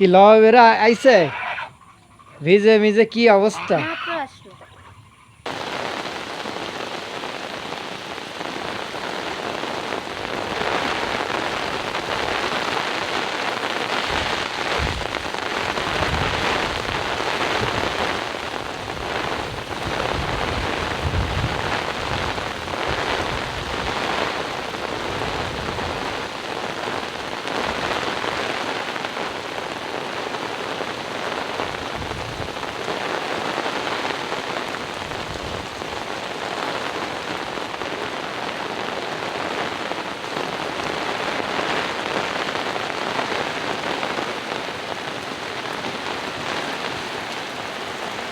কি লওয়া বেরা আইছে। ভিজে ভিজে কি অবস্থা?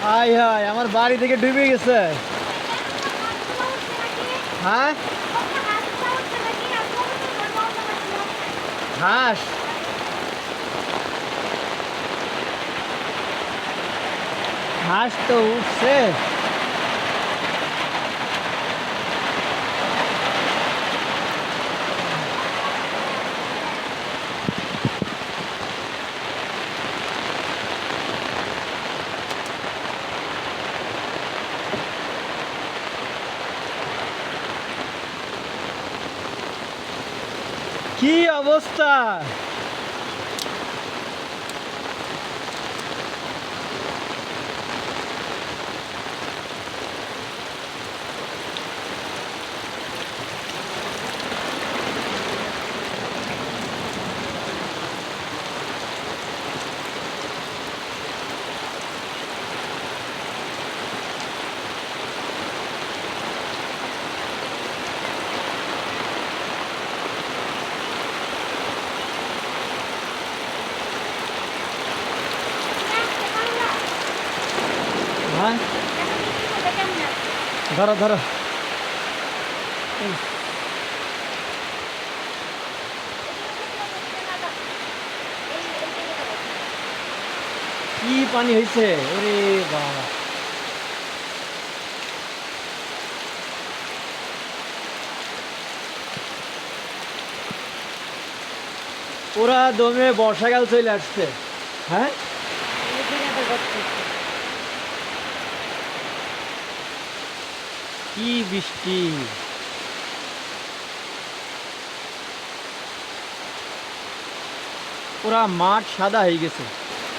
হাই হাই আমার বাড়ি থেকে ডুবে গেছে। হ্যাঁ? হাঁস। হাঁস তো উঠছে। কি অবস্থা হ্যাঁ ধরো ধরো কি পানি হয়েছে ওরে বাবা। ওরা দমে বর্ষাকাল চলে আসছে। হ্যাঁ? কি বৃষ্টি পুরা মাঠ সাদা হয়ে গেছে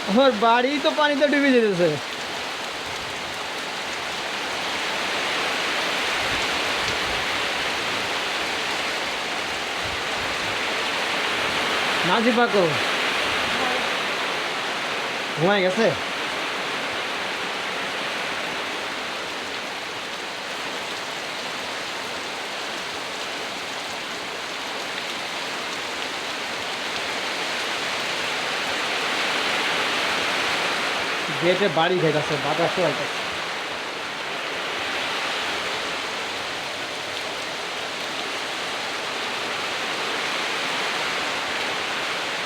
আমার বাড়ি তো পানিতে ডুবে যেতেছে নাজি পাকো ঘুমাই গেছে গেটে বাড়ি খাইতেছে বাতাসও আইতেছে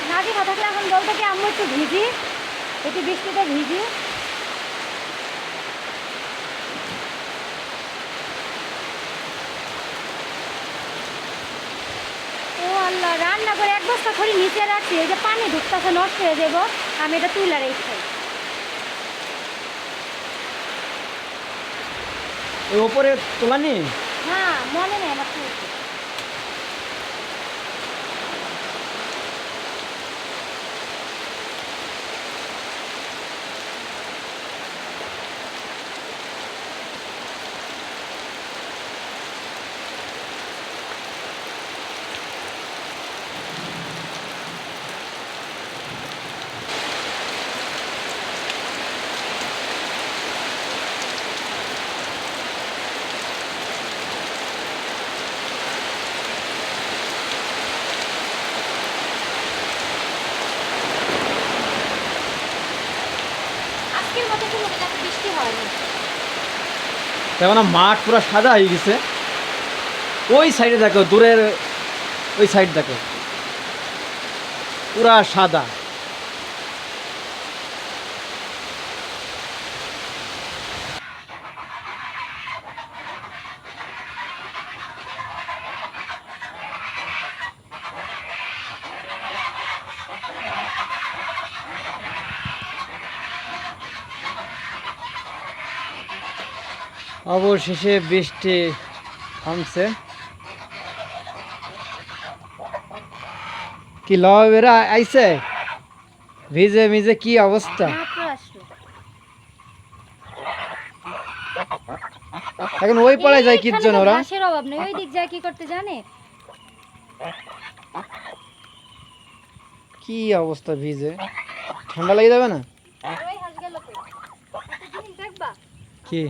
নাজি কথা এখন কি, আম্মু একটু ভিজি? বৃষ্টিতে ভিজি? রান্না করে এক বস্তা খড়ি নিচে রাখছি, এই যে পানি ঢুকতেছে, নষ্ট হয়ে যাব, আমি এটা তুলে রেখে ওই তোলা নেই হ্যাঁ মনে নেই আমার তুলতে আজকের মতো কোনো এত না? মাঠ পুরো সাদা হয়ে গেছে। ওই সাইডে দেখো, দূরের ওই সাইড দেখো। পুরা সাদা। অবশেষে বৃষ্টি থামছে। কি লবেরা আইছে? ভিজে ভিজে কি অবস্থা? এখন ওই পাড়ায় যায় কি এইখানে জন্য ওরা? ঘাসের অভাব নেই ওই দিক যায় কি করতে জানে? কি অবস্থা ভিজে? ঠান্ডা লেগে যাবে না? কি?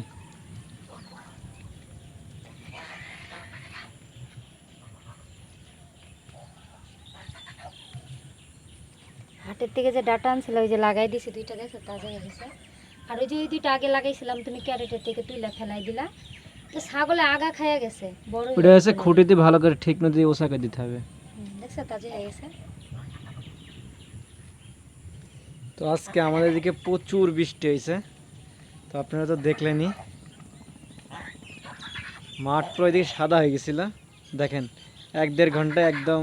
হাটের থেকে যে ডাটা আনছিল ওই যে লাগাই দিছি দুইটা দেখছ তাজা হয়ে গেছে আর ওই যে ওই দুইটা আগে লাগাইছিলাম তুমি ক্যারেটের থেকে তুইলা ফেলাই দিলা তো ছাগলে আগা খাইয়া গেছে বড় হয়ে ওটা হচ্ছে গেছে। খুঁটিতে ভালো করে ঠিক নদী ওসাকে দিতে হবে হুম, দেখছ তাজা হয়ে গেছে তো আজকে আমাদের এদিকে প্রচুর বৃষ্টি হয়েছে তো আপনারা তো দেখলেনই মাঠ পুরো এদিকে সাদা হয়ে গেছিল দেখেন এক দেড় ঘন্টায় একদম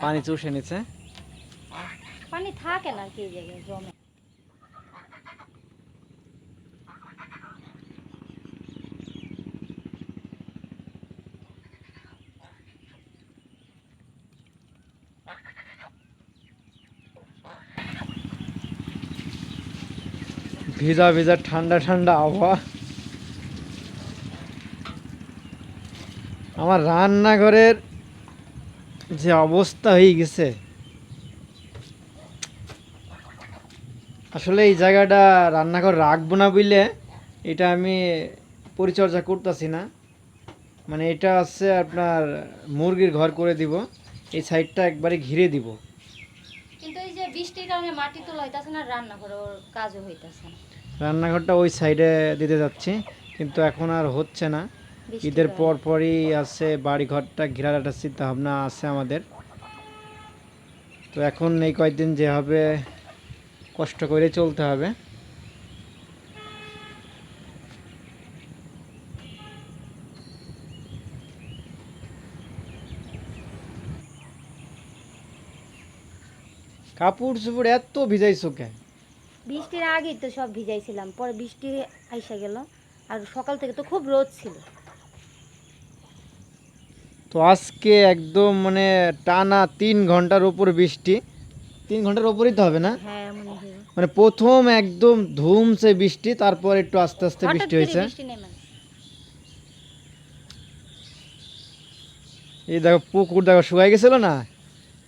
পানি চুষে নিছে পানি থাকে না কি জায়গায়, জমে। ভিজা ভিজা ঠান্ডা ঠান্ডা আবহাওয়া। আমার রান্নাঘরের যে অবস্থা হয়ে গেছে আসলে এই জায়গাটা রান্নাঘর রাখব না বুঝলে এটা আমি পরিচর্যা করতেছি না। মানে এটা আছে আপনার মুরগির ঘর করে দিব এই সাইডটা একবারে ঘিরে দিব। কিন্তু এই যে বৃষ্টির কারণে মাটি তোলা হইতাছে না রান্না করে ওর কাজও হইতাছে। রান্নাঘরটা ওই সাইডে দিতে যাচ্ছি কিন্তু এখন আর হচ্ছে না। ঈদের। পর পরই আছে বাড়ি ঘরটা ঘেরার একটা চিন্তা ভাবনা আছে আমাদের। তো এখন এই কয়েকদিন যে হবে কষ্ট করে চলতে হবে। কাপড় চোপড় এত ভিজাইছো কেন বৃষ্টির আগেই তো সব ভিজাইছিলাম পরে বৃষ্টি আইসা গেল আর সকাল থেকে তো খুব রোদ ছিল। তো আজকে একদম মানে টানা তিন ঘণ্টার উপর বৃষ্টি। তিন ঘণ্টার উপরই তো হবে না? হ্যাঁ মনে হয় মানে প্রথম একদম ধুমসে বৃষ্টি তারপর একটু আস্তে আস্তে বৃষ্টি হয়েছে। এই দেখো পুকুর দেখো শুকাই গেছিল না?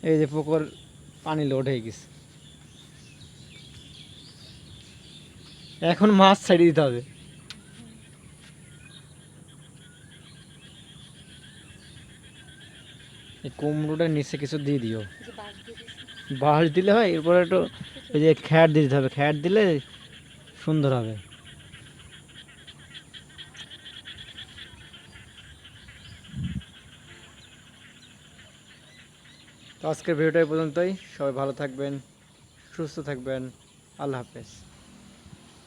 এই যে পুকুর পানি লোড হয়ে গেছে। এখন মাছ ছাড়িয়ে দিতে হবে। এই কুমড়োটার নিচে কিছু দিয়ে দিও। বাঁশ দিলে হয় এরপরে একটু ওই যে খ্যাট দিতে হবে। খ্যাট দিলে সুন্দর হবে। তো আজকের ভিডিওটা পর্যন্তই। সবাই ভালো থাকবেন, সুস্থ থাকবেন। আল্লাহ হাফেজ।